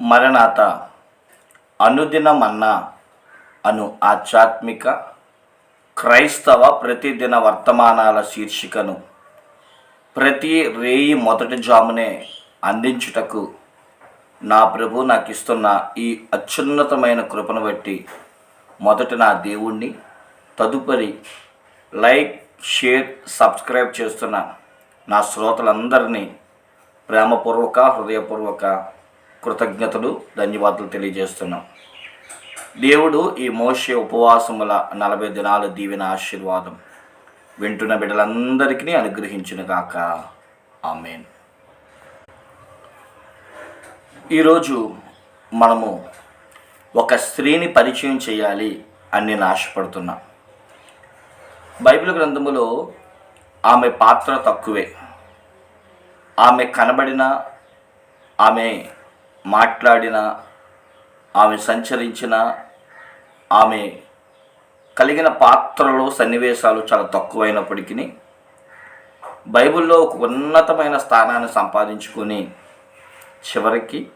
మరణాత అనుదిన మన్నా అను ఆధ్యాత్మిక క్రైస్తవ ప్రతిదిన వర్తమానాల శీర్షికను ప్రతి రేయి మొదటి జామునే అందించుటకు నా ప్రభు నాకు ఇస్తున్న ఈ అత్యున్నతమైన కృపను బట్టి మొదట నా దేవుణ్ణి తదుపరి లైక్ షేర్ సబ్స్క్రైబ్ చేస్తున్న నా శ్రోతలందరినీ ప్రేమపూర్వక హృదయపూర్వక కృతజ్ఞతలు ధన్యవాదాలు తెలియజేస్తున్నాం. దేవుడు ఈ మోషే ఉపవాసముల నలభై దినాల దీవెన ఆశీర్వాదం వింటున్న బిడ్డలందరికీ అనుగ్రహించిన కాక ఆమెను. ఈరోజు మనము ఒక స్త్రీని పరిచయం చేయాలి అని నేను ఆశపడుతున్నా. బైబిల్ గ్రంథములో ఆమె పాత్ర తక్కువే. ఆమె కనబడిన ఆమె మాట్లాడిన ఆమె సంచరించిన ఆమె కలిగిన పాత్రలో సన్నివేశాలు చాలా తక్కువైనప్పటికీ బైబిల్లో ఒక ఉన్నతమైన స్థానాన్ని సంపాదించుకొని చివరికి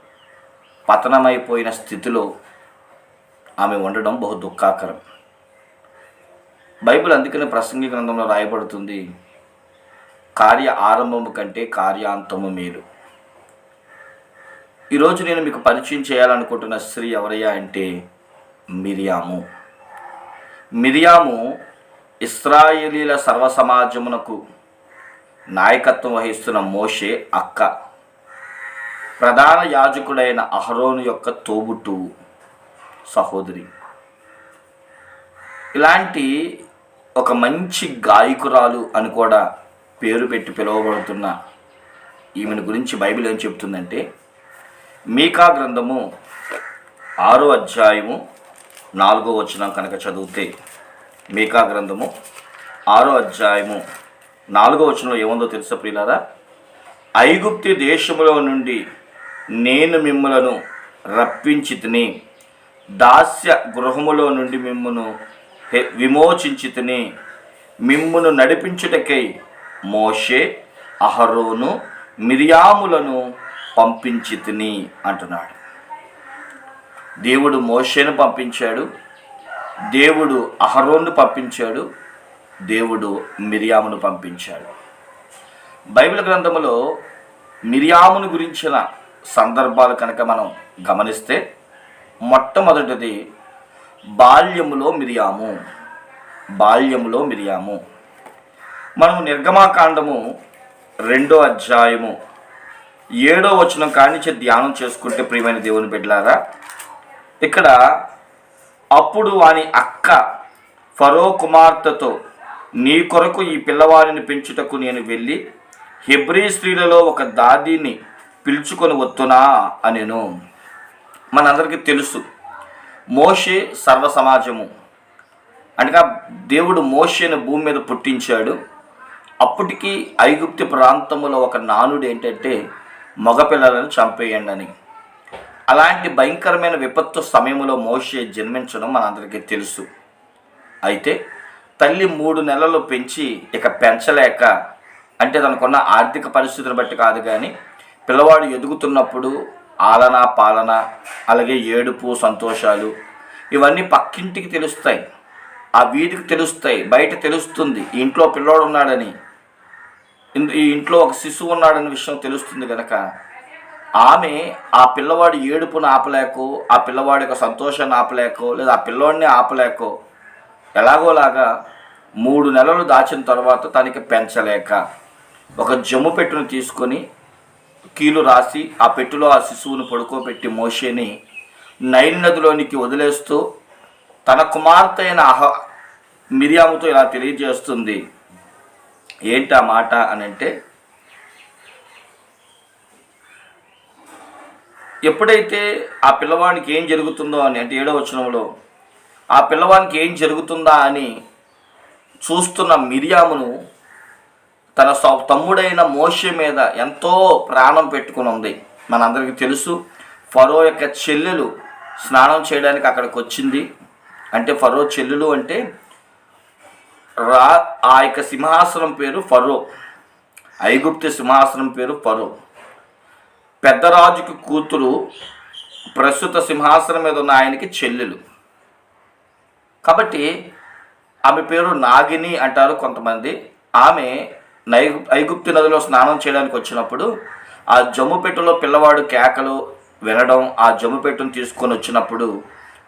పతనమైపోయిన స్థితిలో ఆమె ఉండడం బహు దుఃఖాకరం. బైబిల్ అందుకనే ప్రసంగి గ్రంథంలో రాయబడుతుంది కార్య ఆరంభము కంటే కార్యాంతము మేలు. ఈరోజు నేను మీకు పరిచయం చేయాలనుకుంటున్న స్త్రీ ఎవరయ్యా అంటే మిరియాము. మిరియాము ఇస్రాయేలీల సర్వసమాజమునకు నాయకత్వం వహిస్తున్న మోషే అక్క. ప్రధాన యాజకుడైన అహరోను యొక్క తోబుట్టు సహోదరి. ఇలాంటి ఒక మంచి గాయకురాలు అని కూడా పేరు పెట్టి పిలువబడుతున్న ఈమెను గురించి బైబిల్ ఏం చెప్తుందంటే మీకా గ్రంథము ఆరో అధ్యాయము నాలుగో వచనం కనుక చదివితే మీకా గ్రంథము ఆరో అధ్యాయము నాలుగో వచనంలో ఏముందో తెలుసా ప్రియులారా? ఐగుప్తి దేశంలో నుండి నేను మిమ్మలను రప్పించి తిని దాస్య గృహములో నుండి మిమ్మును విమోచించి తిని మిమ్మును నడిపించుటకై మోషే అహరోను మిరియాములను పంపించి తిని అంటున్నాడు. దేవుడు మోషేను పంపించాడు. దేవుడు అహరోన్ను పంపించాడు. దేవుడు మిరియామును పంపించాడు. బైబిల్ గ్రంథములో మిరియామును గురించిన సందర్భాలు కనుక మనం గమనిస్తే మొట్టమొదటిది బాల్యములో మిరియాము. బాల్యములో మిరియాము. మనం నిర్గమాకాండము రెండో అధ్యాయము ఏడో వచనం కానించి ధ్యానం చేసుకుంటే ప్రియమైన దేవుని బిడ్డలారా ఇక్కడ అప్పుడు వాని అక్క ఫరో కుమార్తెతో నీ కొరకు ఈ పిల్లవాడిని పెంచుటకు నేను వెళ్ళి హెబ్రీ స్త్రీలలో ఒక దాదీని పిలుచుకొని వస్తున్నా అనెను. మనందరికీ తెలుసు. మోషే సర్వ సమాజము అనగా దేవుడు మోషేను భూమి మీద పుట్టించాడు. అప్పటికి ఐగుప్తి ప్రాంతంలో ఒక నానుడు ఏంటంటే మగపిల్లలను చంపేయండి అని. అలాంటి భయంకరమైన విపత్తు సమయంలో మోషే జన్మించడం మనందరికీ తెలుసు. అయితే తల్లి మూడు నెలలు పెంచి ఇక పెంచలేక అంటే తనకున్న ఆర్థిక పరిస్థితిని బట్టి కాదు కానీ పిల్లవాడు ఎదుగుతున్నప్పుడు ఆలన పాలన అలాగే ఏడుపు సంతోషాలు ఇవన్నీ పక్కింటికి తెలుస్తాయి. ఆ వీధికి తెలుస్తాయి. బయట తెలుస్తుంది. ఇంట్లో పిల్లోడు ఉన్నాడని. ఈ ఇంట్లో ఒక శిశువు ఉన్నాడని విషయం తెలుస్తుంది కనుక ఆమె ఆ పిల్లవాడి ఏడుపును ఆపలేకో ఆ పిల్లవాడి యొక్క సంతోషాన్ని ఆపలేకో లేదా ఆ పిల్లవాడిని ఆపలేకో ఎలాగోలాగా మూడు నెలలు దాచిన తర్వాత తనకి పెంచలేక ఒక జమ్ము పెట్టును తీసుకొని కీలు రాసి ఆ పెట్టులో ఆ శిశువును పడుకోబెట్టి మోషేని నైన్ నదిలోనికి వదిలేస్తూ తన కుమార్తె అయిన అహ మిరియాముతో ఇలా తెలియజేస్తుంది. ఏంటి ఆ మాట అని అంటే ఎప్పుడైతే ఆ పిల్లవానికి ఏం జరుగుతుందో అని అంటే ఏడో వచనంలో ఆ పిల్లవానికి ఏం జరుగుతుందా అని చూస్తున్న మిరియామును తన సొ- తమ్ముడైన మోషే మీద ఎంతో ప్రాణం పెట్టుకుని ఉంది. మనందరికీ తెలుసు ఫరో యొక్క చెల్లెలు స్నానం చేయడానికి అక్కడికి వచ్చింది అంటే ఫరో చెల్లెలు అంటే రా ఆ యొక్క సింహాసనం పేరు ఫరో. ఐగుప్తి సింహాసనం పేరు ఫరో. పెద్దరాజుకి కూతురు ప్రస్తుత సింహాసనం మీద ఉన్న ఆయనకి చెల్లెలు. కాబట్టి ఆమె పేరు నాగిని అంటారు కొంతమంది. ఆమె నై ఐగుప్తు నదిలో స్నానం చేయడానికి వచ్చినప్పుడు ఆ జమ్ముపెట్టులో పిల్లవాడు కేకలు వినడం ఆ జమ్ముపెట్టును తీసుకొని వచ్చినప్పుడు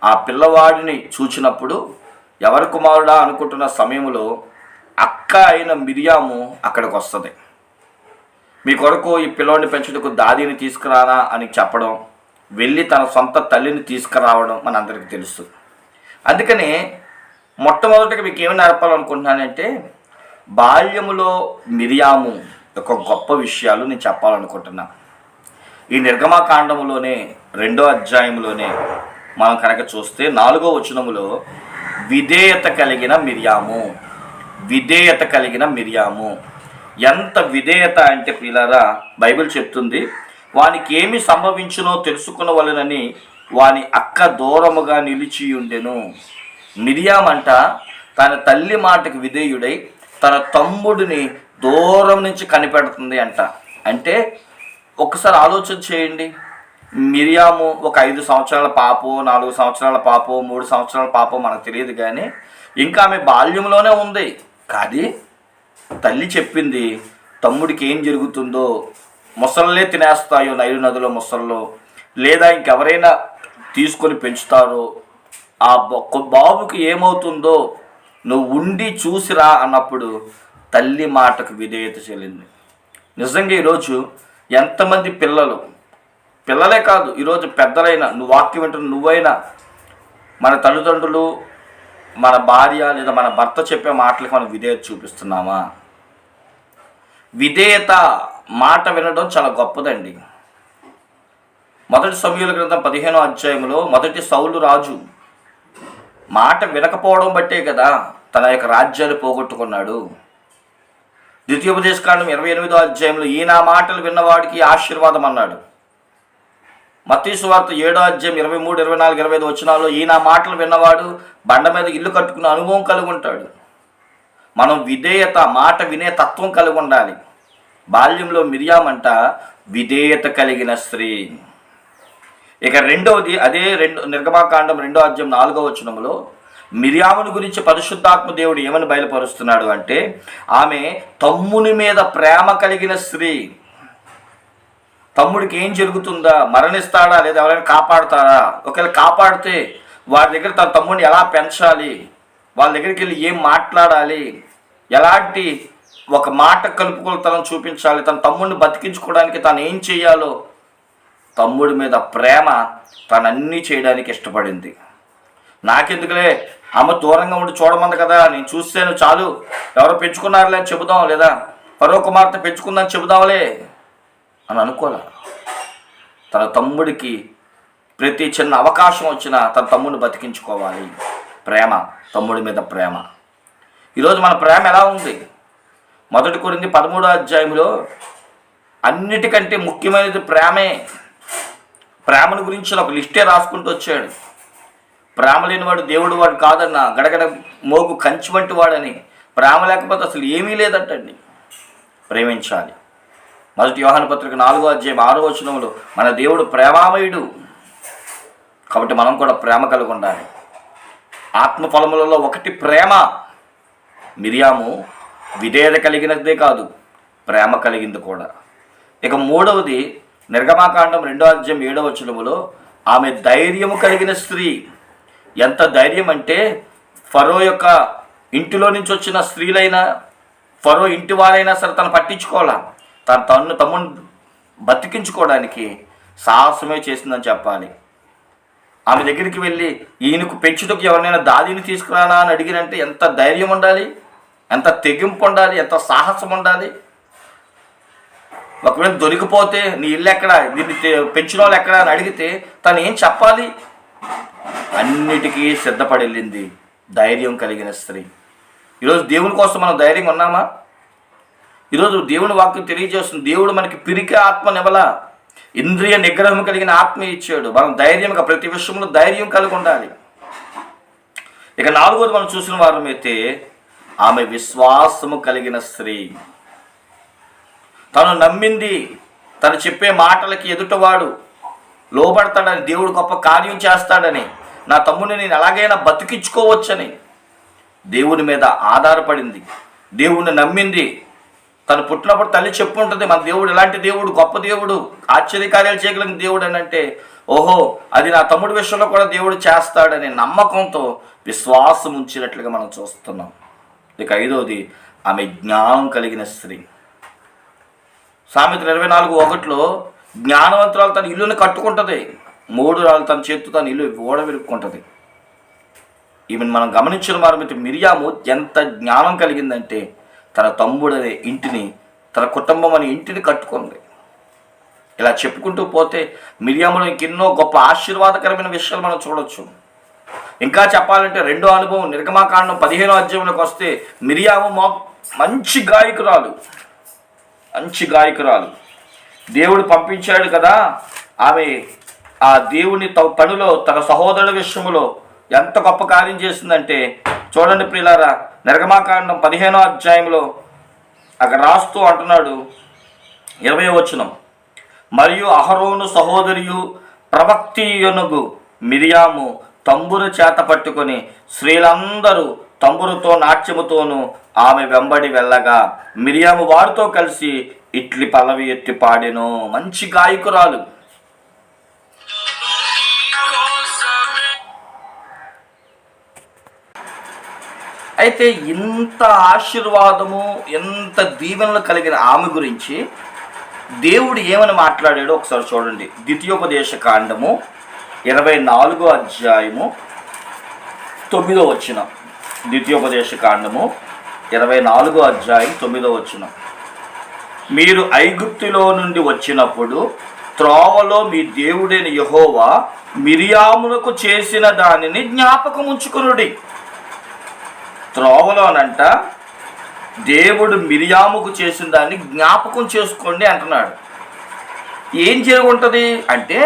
ఆ పిల్లవాడిని చూచినప్పుడు ఎవరి కుమారుడా అనుకుంటున్న సమయంలో అక్క అయిన మిరియాము అక్కడికి వస్తుంది. మీ కొరకు ఈ పిల్లోడిని పెంచుటకు దాదిని తీసుకురానా? అని చెప్పడం వెళ్ళి తన సొంత తల్లిని తీసుకురావడం మనందరికీ తెలుసు. అందుకని మొట్టమొదటిగా మీకు ఏమి నేర్పాలనుకుంటున్నానంటే బాల్యములో మిరియాము యొక్క గొప్ప విషయాలు నేను చెప్పాలనుకుంటున్నా. ఈ నిర్గమాకాండములోనే రెండో అధ్యాయంలోనే మనం కనుక చూస్తే నాలుగో వచనములో విధేయత కలిగిన మిరియాము విధేయత కలిగిన మిరియాము. ఎంత విధేయత అంటే పిల్లరా బైబిల్ చెప్తుంది వానికి ఏమి సంభవించునో తెలుసుకునవలనని వాని అక్క దూరముగా నిలిచి ఉండెను మిరియామంట తన తల్లి మాటకు విధేయుడై తన తమ్ముడిని దూరం నుంచి కనిపెడుతుంది అంట. అంటే ఒకసారి ఆలోచన చేయండి. మిరియాము ఒక ఐదు సంవత్సరాల పాపో నాలుగు సంవత్సరాల పాపో మూడు సంవత్సరాల పాపో మనకు తెలియదు కానీ ఇంకా ఆమె బాల్యంలోనే ఉంది. కానీ తల్లి చెప్పింది తమ్ముడికి ఏం జరుగుతుందో మొసళ్ళే తినేస్తాయో నైలు నదిలో మొసళ్ళు లేదా ఇంకెవరైనా తీసుకొని పెంచుతారో ఆ బాబుకి ఏమవుతుందో నువ్వు ఉండి చూసిరా అన్నప్పుడు తల్లి మాటకు విధేయత చెల్లింది. నిజంగా ఈరోజు ఎంతమంది పిల్లలు పిల్లలే కాదు ఈరోజు పెద్దలైన నువ్వు వాక్యం వింటున్న నువ్వైనా మన తల్లిదండ్రులు మన భార్య లేదా మన భర్త చెప్పే మాటలకు మనం విధేయత చూపిస్తున్నామా? విధేయత మాట వినడం చాలా గొప్పదండి. మొదటి సమయంలో గ్రంథం పదిహేనో అధ్యాయంలో మొదటి సౌలు రాజు మాట వినకపోవడం బట్టే కదా తన యొక్క రాజ్యాన్ని పోగొట్టుకున్నాడు. ద్వితీయోపదేశకాండం ఇరవై ఎనిమిదో అధ్యాయంలో ఈయన మాటలు విన్నవాడికి ఆశీర్వాదం అన్నాడు. మత్తీసు ఏడో అధ్యాయం ఇరవై మూడు ఇరవై నాలుగు ఇరవై ఐదు వచ్చినాల్లో ఈయన మాటలు విన్నవాడు బండ మీద ఇల్లు కట్టుకునే అనుభవం కలిగి ఉంటాడు. మనం విధేయత మాట వినే తత్వం కలిగి ఉండాలి. బాల్యంలో మిరియామంట విధేయత కలిగిన స్త్రీ. ఇక రెండవది అదే రెండు నిర్గమాకాండం రెండో అధ్యాయం నాలుగో వచనంలో మిర్యాముని గురించి పరిశుద్ధాత్మ దేవుడు ఏమని బయలుపరుస్తున్నాడు అంటే ఆమె తమ్ముని మీద ప్రేమ కలిగిన స్త్రీ. తమ్ముడికి ఏం జరుగుతుందా? మరణిస్తాడా లేదా ఎవరైనా కాపాడుతారా? ఒకవేళ కాపాడితే వారి దగ్గర తన తమ్ముడిని ఎలా పెంచాలి? వాళ్ళ దగ్గరికి వెళ్ళి ఏం మాట్లాడాలి? ఎలాంటి ఒక మాట కలుపుకొలతనం చూపించాలి? తన తమ్ముడిని బతికించుకోవడానికి తను ఏం చేయాలో? తమ్ముడి మీద ప్రేమ తనన్నీ చేయడానికి ఇష్టపడింది. నాకెందుకులే? అమ్మ దూరంగా ఉండి చూడమంది కదా నేను చూస్తాను చాలు. ఎవరో పెంచుకున్నారులే అని చెబుదాం లేదా? పరో కుమార్తె పెంచుకుందని చెబుదాంలే అని అనుకోలే. తన తమ్ముడికి ప్రతి చిన్న అవకాశం వచ్చినా తన తమ్ముడిని బతికించుకోవాలి. ప్రేమ తమ్ముడి మీద ప్రేమ. ఈరోజు మన ప్రేమ ఎలా ఉంది? మొదటి కొరింది పదమూడో అధ్యాయంలో అన్నిటికంటే ముఖ్యమైనది ప్రేమే. ప్రేమను గురించి ఒక లిస్టే రాసుకుంటూ వచ్చాడు. ప్రేమ లేనివాడు దేవుడు వాడు కాదన్న గడగడ మోగు కంచి వంటి వాడని ప్రేమ లేకపోతే అసలు ఏమీ లేదంటండి. ప్రేమించాలి. మొదటి యోహాను పత్రిక నాలుగో అధ్యాయం ఆరో వచనంలో మన దేవుడు ప్రేమామయుడు. కాబట్టి మనం కూడా ప్రేమ కలిగి ఉండాలి. ఆత్మ ఫలములలో ఒకటి ప్రేమ. మిరియాము విధేయత కలిగినదే కాదు ప్రేమ కలిగింది కూడా. ఇక మూడవది నిర్గమాకాండం రెండో అధ్యాయం ఏడవ వచనములో ఆమె ధైర్యము కలిగిన స్త్రీ ఎంత ధైర్యం అంటే ఫరో యొక్క ఇంటిలో నుంచి వచ్చిన స్త్రీలైనా ఫరో ఇంటి వారైనా సరే తను పట్టించుకోవాలా? తన తన్ను తమ్ముని బతికించుకోవడానికి సాహసమే చేసిందని చెప్పాలి. ఆమె దగ్గరికి వెళ్ళి ఈయనకు పెంచుటకు ఎవరినైనా దాదిని తీసుకురానా అని అడిగినంటే ఎంత ధైర్యం ఉండాలి? ఎంత తెగింపు ఉండాలి? ఎంత సాహసం ఉండాలి? ఒకవేళ దొరికిపోతే నీ ఇల్లు ఎక్కడ? దీన్ని పెంచిన వాళ్ళు ఎక్కడ అని అడిగితే తను ఏం చెప్పాలి? అన్నిటికీ సిద్ధపడి వెళ్ళింది ధైర్యం కలిగిన స్త్రీ. ఈరోజు దేవుని కోసం మనం ధైర్యం ఉన్నామా? ఈరోజు దేవుని వాక్యం తెలియజేస్తుంది. దేవుడు మనకి పిరికి ఆత్మనివ్వలా ఇంద్రియ నిగ్రహం కలిగిన ఆత్మ ఇచ్చాడు. మనం ధైర్యంగా ప్రతి విషయంలో ధైర్యం కలిగి ఉండాలి. ఇక నాలుగోది మనం చూసిన వారమైతే ఆమె విశ్వాసము కలిగిన స్త్రీ. తను నమ్మింది తను చెప్పే మాటలకి ఎదుటవాడు లోబడతాడని దేవుడు గొప్ప కార్యం చేస్తాడని నా తమ్ముడిని నేను ఎలాగైనా బతికించుకోవచ్చని దేవుని మీద ఆధారపడింది. దేవుణ్ణి నమ్మింది. తను పుట్టినప్పుడు తల్లి చెప్పుంటుంది మన దేవుడు ఎలాంటి దేవుడు? గొప్ప దేవుడు? ఆశ్చర్యకార్యాలు చేయగలిగిన దేవుడు అని అంటే ఓహో అది నా తమ్ముడి విషయంలో కూడా దేవుడు చేస్తాడనే నమ్మకంతో విశ్వాసం ఉంచినట్లుగా మనం చూస్తున్నాం. ఇక ఐదోది ఆమె జ్ఞానం కలిగిన స్త్రీ. సామెతలు ఇరవై నాలుగు ఒకటిలో జ్ఞానవంతురాలు తన ఇల్లుని కట్టుకుంటుంది మూడు రాళ్ళు తన చేతితో తన ఇల్లు ఓడవెలుక్కుంటుంది ఈమెను మనం గమనించిన వారి మిరియాము ఎంత జ్ఞానం కలిగిందంటే తన తమ్ముడనే ఇంటిని తన కుటుంబం అనే ఇంటిని కట్టుకుంది. ఇలా చెప్పుకుంటూ పోతే మిరియాములో ఇంకెన్నో గొప్ప ఆశీర్వాదకరమైన విషయాలు మనం చూడొచ్చు. ఇంకా చెప్పాలంటే రెండో అనుభవం నిర్గమాకాండం పదిహేనో అధ్యాయంలోకి వస్తే మిరియాము మా మంచి గాయకురాలు. మంచి గాయకురాలు. దేవుడు పంపించాడు కదా ఆమె ఆ దేవుని త పనిలో తన సహోదరుల విషయంలో ఎంత గొప్ప కార్యం చేసిందంటే చూడండి ప్రియులారా నిర్గమాకాండం పదిహేనో అధ్యాయంలో అక్కడ రాస్తూ అంటున్నాడు ఇరవై వచనం. మరియు అహరోను సహోదరియు ప్రవక్తియునుగు మిరియాము తంబుర చేత పట్టుకొని స్త్రీలందరూ తంబురుతో నాట్యముతోనూ ఆమె వెంబడి వెళ్ళగా మిరియాము వారితో కలిసి ఇట్లి పల్లవి ఎత్తి పాడెను. మంచి గాయకురాలు. అయితే ఇంత ఆశీర్వాదము ఎంత దీవెనలు కలిగిన ఆమె గురించి దేవుడు ఏమని మాట్లాడాడో ఒకసారి చూడండి. ద్వితీయోపదేశ కాండము ఇరవై నాలుగో అధ్యాయము తొమ్మిదో వచ్చిన ద్వితీయోపదేశ కాండము ఇరవై నాలుగో అధ్యాయం తొమ్మిదో వచ్చిన మీరు ఐగుప్తులో నుండి వచ్చినప్పుడు త్రోవలో మీ దేవుడైన యహోవా మిరియామునకు చేసిన దానిని జ్ఞాపకం ఉంచుకునుడి. త్రోవలోనంట దేవుడు మిరియాముకు చేసిన దాన్ని జ్ఞాపకం చేసుకోండి అంటున్నాడు. ఏం జరుగుంటుంది? అంటే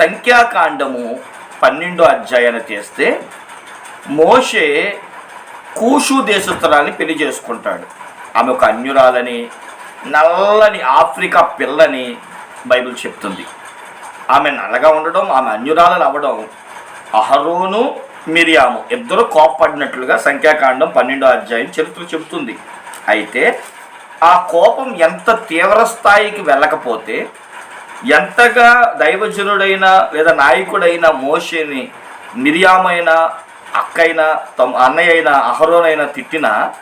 సంఖ్యాకాండము పన్నెండో అధ్యాయాన్ని తీస్తే మోషే కూషు దేశస్తురాల్ని పెళ్ళి చేసుకుంటాడు. ఆమె ఒక అన్యురాలని నల్లని ఆఫ్రికా పిల్లని బైబిల్ చెప్తుంది. ఆమె నల్లగా ఉండడం ఆమె అన్యురాలని అవ్వడం అహరోను మిరియాము ఇద్దరు కోపపడినట్లుగా సంఖ్యాకాండం పన్నెండో అధ్యాయం చరిత్ర చెబుతుంది. అయితే ఆ కోపం ఎంత తీవ్ర స్థాయికి వెళ్ళకపోతే ఎంతగా దైవజనుడైన లేదా నాయకుడైన మోషేని మిరియామైన అక్కైనా తమ అన్నయ్య అయినా అహరోనైనా తిట్టినా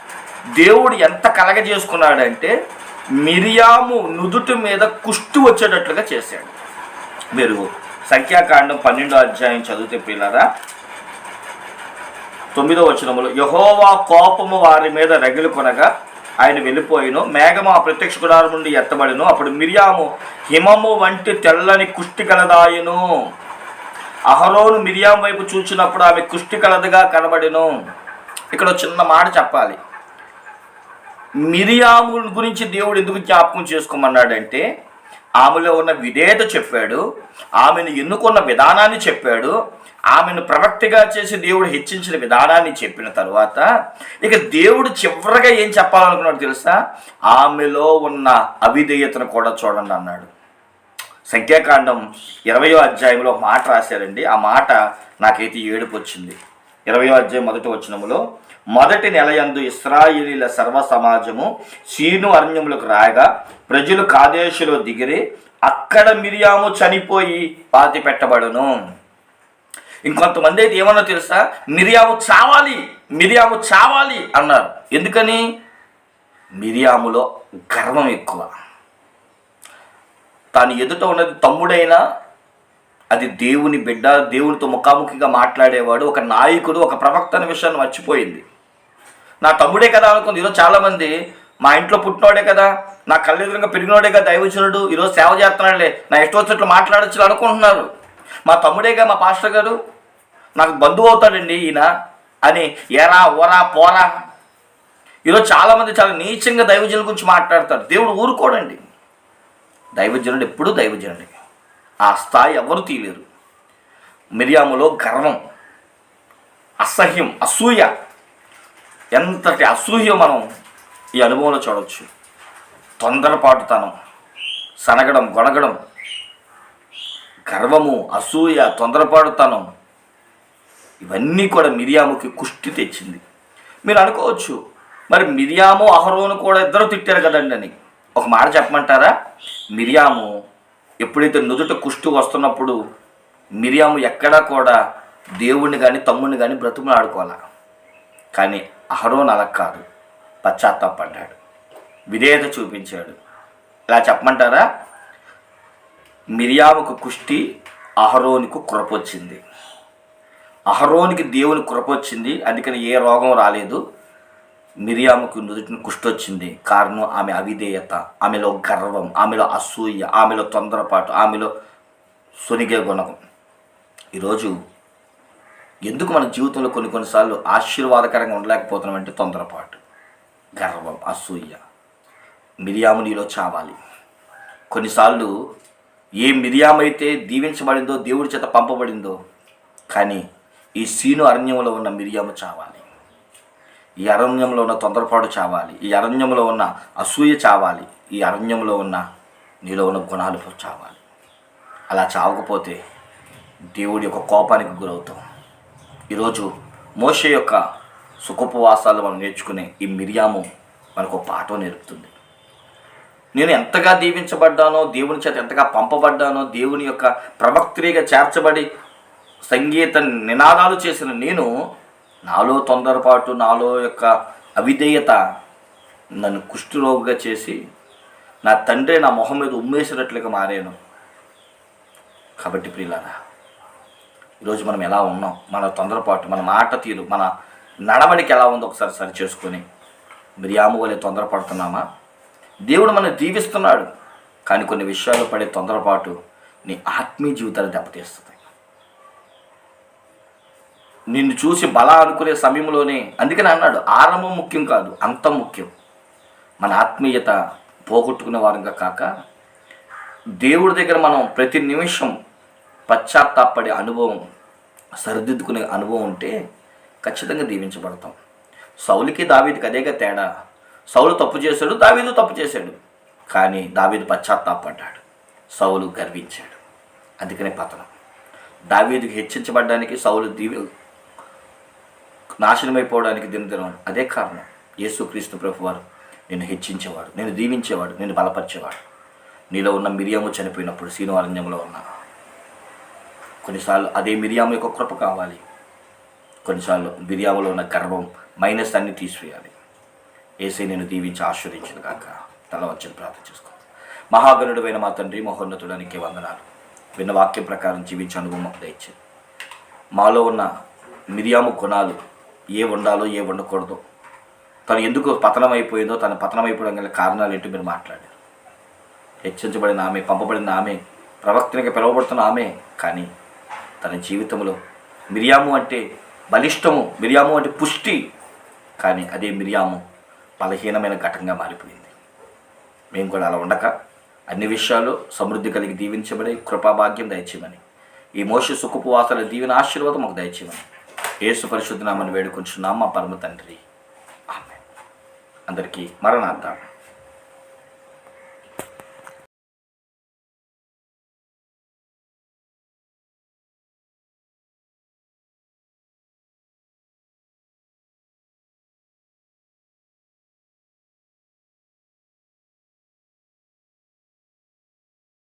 దేవుడు ఎంత కలగజేసుకున్నాడంటే మిరియాము నుదుటి మీద కుష్టి వచ్చేటట్లుగా చేశాడు. మీరు సంఖ్యాకాండం పన్నెండో అధ్యాయం చదివితే పిల్లరా తొమ్మిదో వచనములు యహోవా కోపము వారి మీద రగిలి కొనగా ఆయన వెళ్ళిపోయిను మేఘము ఆ ప్రత్యక్ష గుడారం నుండి ఎత్తబడిను అప్పుడు మిరియాము హిమము వంటి తెల్లని కుష్టి కలదాయను. అహరోను మిరియాం వైపు చూచినప్పుడు ఆమె కుష్టి కలదుగా కనబడిను. ఇక్కడ చిన్న మాట చెప్పాలి. మిరియాము గురించి దేవుడు ఎందుకు జ్ఞాపకం చేసుకోమన్నాడంటే ఆమెలో ఉన్న విధేయత చెప్పాడు ఆమెను ఎన్నుకున్న విధానాన్ని చెప్పాడు ఆమెను ప్రవక్తిగా చేసి దేవుడు హెచ్చించిన విధానాన్ని చెప్పిన తర్వాత ఇక దేవుడు చివరిగా ఏం చెప్పాలనుకున్నాడు తెలుసా? ఆమెలో ఉన్న అవిధేయతను కూడా చూడండి అన్నాడు. సంఖ్యాకాండం ఇరవయో అధ్యాయంలో ఒక మాట రాశారండి. ఆ మాట నాకైతే ఏడుపు వచ్చింది. ఇరవయో అధ్యాయం మొదటి వచనములో మొదటి నెలయందు ఇస్రాయిలీల సర్వ సమాజము సీను అరణ్యములకు రాగా ప్రజలు కాదేశులో దిగిరి అక్కడ మిరియాము చనిపోయి పాతి పెట్టబడును. ఇంకొంతమంది అయితే ఏమన్నా తెలుసా? మిరియాము చావాలి మిరియాము చావాలి అన్నారు. ఎందుకని? మిరియాములో గర్వం ఎక్కువ. తాను ఎదుట ఉన్నది తమ్ముడైనా అది దేవుని బిడ్డ దేవునితో ముఖాముఖిగా మాట్లాడేవాడు ఒక నాయకుడు ఒక ప్రవక్త అనే విషయాన్ని మర్చిపోయింది. నా తమ్ముడే కదా అనుకుంది. ఈరోజు చాలామంది మా ఇంట్లో పుట్టినోడే కదా నా కళ్ళెదురుగా పెరిగినోడే కదా దైవజనుడు ఈరోజు సేవ చేస్తున్నాడులే నా ఇష్టం వచ్చినట్లు మాట్లాడచ్చు అనుకుంటున్నారు. మా తమ్ముడేగా మా పాస్టర్ గారు నాకు బంధువు అవుతాడండి ఈయన అని ఎరా ఓరా పోరా. ఈరోజు చాలామంది చాలా నీచంగా దైవజనుల గురించి మాట్లాడతారు. దేవుడు ఊరుకోడండి. దైవజనుడు ఎప్పుడూ దైవజనుడే. ఆ స్థాయి ఎవరు తీయలేరు మిరియాములో గర్వం అసహ్యం అసూయ ఎంతటి అసూయ మనం ఈ అనుభవంలో చూడవచ్చు. తొందరపాటుతనం సనగడం గొనగడం గర్వము అసూయ తొందరపాటుతనం ఇవన్నీ కూడా మిరియాముకి కుష్టి తెచ్చింది. మీరు అనుకోవచ్చు మరి మిరియాము అహరోను కూడా ఇద్దరు తిట్టారు కదండి అని ఒక మాట చెప్పమంటారా? మిరియాము ఎప్పుడైతే నుదుట కుష్టి వస్తున్నప్పుడు మిరియాము ఎక్కడా కూడా దేవుణ్ణి కానీ తమ్ముడిని కానీ బ్రతుకుని ఆడుకోవాలా? కానీ అహరోన్ అలా కాదు. పశ్చాత్తాపడ్డాడు. విధేయత చూపించాడు. ఇలా చెప్పమంటారా? మిరియాముకు కుష్టి అహరోనికి కృపొచ్చింది అహరోనికి దేవుని కృపొచ్చింది అందుకని ఏ రోగం రాలేదు. మిరియాముకు నుదుటిని కుష్టొచ్చింది కారణం ఆమె అవిధేయత ఆమెలో గర్వం ఆమెలో అసూయ ఆమెలో తొందరపాటు ఆమెలో సొనిగే గుణం. ఈరోజు ఎందుకు మన జీవితంలో కొన్ని కొన్నిసార్లు ఆశీర్వాదకరంగా ఉండలేకపోతున్నామంటే తొందరపాటు గర్వం అసూయ. మిరియాము నీలో చావాలి. కొన్నిసార్లు ఏ మిరియామైతే దీవించబడిందో దేవుడి చేత పంపబడిందో కానీ ఈ సీను అరణ్యంలో ఉన్న మిరియాము చావాలి. ఈ అరణ్యంలో ఉన్న తొందరపాటు చావాలి. ఈ అరణ్యంలో ఉన్న అసూయ చావాలి. ఈ అరణ్యంలో ఉన్న నీలో ఉన్న గుణాలు చావాలి. అలా చావకపోతే దేవుడి యొక్క కోపానికి గురవుతాం. ఈరోజు మోష యొక్క సుఖోపవాసాలు మనం నేర్చుకునే ఈ మిరియాము మనకు ఒక పాఠం నేర్పుతుంది. నేను ఎంతగా దీవించబడ్డానో దేవుని చేత ఎంతగా పంపబడ్డానో దేవుని యొక్క ప్రభక్తిగా చేర్చబడి సంగీత నినాదాలు చేసిన నేను నాలో తొందరపాటు నాలో యొక్క అవిధేయత నన్ను కుష్ఠరోగిగా చేసి నా తండ్రి నా మొహం మీద ఉమ్మేసినట్లుగా మారాను. కాబట్టి ప్రియులారా ఈరోజు మనం ఎలా ఉన్నాం? మన తొందరపాటు మన మాట తీరు మన నడవడికి ఎలా ఉందో ఒకసారి సరి చేసుకొని మిరియాము వలె తొందరపడుతున్నామా? దేవుడు మనం దీవిస్తున్నాడు కానీ కొన్ని విషయాలు పడే తొందరపాటు నీ ఆత్మీయ జీవితాన్ని దెబ్బతీస్తుంది. నిన్ను చూసి బల అనుకునే సమయంలోనే అందుకని అన్నాడు. ఆరంభం ముఖ్యం కాదు అంతం ముఖ్యం. మన ఆత్మీయత పోగొట్టుకునే వారంగా కాక దేవుడి దగ్గర మనం ప్రతి నిమిషం పశ్చాత్తాపడే అనుభవం సరిదిద్దుకునే అనుభవం ఉంటే ఖచ్చితంగా దీవించబడతాం. సౌలికి దావీదికి అదేగా తేడా. సౌలు తప్పు చేశాడు దావీదు తప్పు చేశాడు. కానీ దావీదు పశ్చాత్తాపడ్డాడు. సౌలు గర్వించాడు. అందుకనే పతనం. దావీదుకి హెచ్చించబడ్డానికి సౌలు దీవి నాశనమైపోవడానికి దినదినం అదే కారణం. యేసుక్రీస్తు ప్రభు వారు నేను హెచ్చించేవాడు నేను దీవించేవాడు నేను బలపరిచేవాడు. నీలో ఉన్న మిరియాము చనిపోయినప్పుడు సీనువారణ్యంలో ఉన్న. కొన్నిసార్లు అదే మిరియాము యొక్క కృప కావాలి. కొన్నిసార్లు మిరియాములో ఉన్న గర్వం మైనస్ అన్ని తీసివేయాలి. ఏసై నేను దీవించి ఆశ్రయించిన కాక తల వచ్చిన ప్రార్థన చేసుకో. మహాగణుడైన మా తండ్రి మహోన్నతుడానికి వందనాలు. విన్న వాక్యం ప్రకారం జీవించే అనుభవం దయచేది మాలో ఉన్న మిరియాము గుణాలు ఏ ఉండాలో ఏ ఉండకూడదు. తను ఎందుకు పతనం అయిపోయిందో తను పతనం అయిపోవడం గల కారణాలు ఏంటో మీరు మాట్లాడారు. హెచ్చరించబడిన ఆమె పంపబడిన ఆమె ప్రవక్తనికి పిలువబడుతున్న ఆమె కానీ తన జీవితంలో మిరియాము అంటే బలిష్టము మిరియాము అంటే పుష్టి కానీ అదే మిరియాము బలహీనమైన ఘటంగా మారిపోయింది. మేము కూడా అలా ఉండక అన్ని విషయాలు సమృద్ధి కలిగి దీవించబడి కృపాభాగ్యం దయచేయమని ఈ మోష సుఖపు దీవెన ఆశీర్వాదం మాకు దయచేయమని యేసు పరిశుద్ధనామని వేడుకుంటున్నాం మా పరమ తండ్రి. ఆమె అందరికీ మరణార్థం.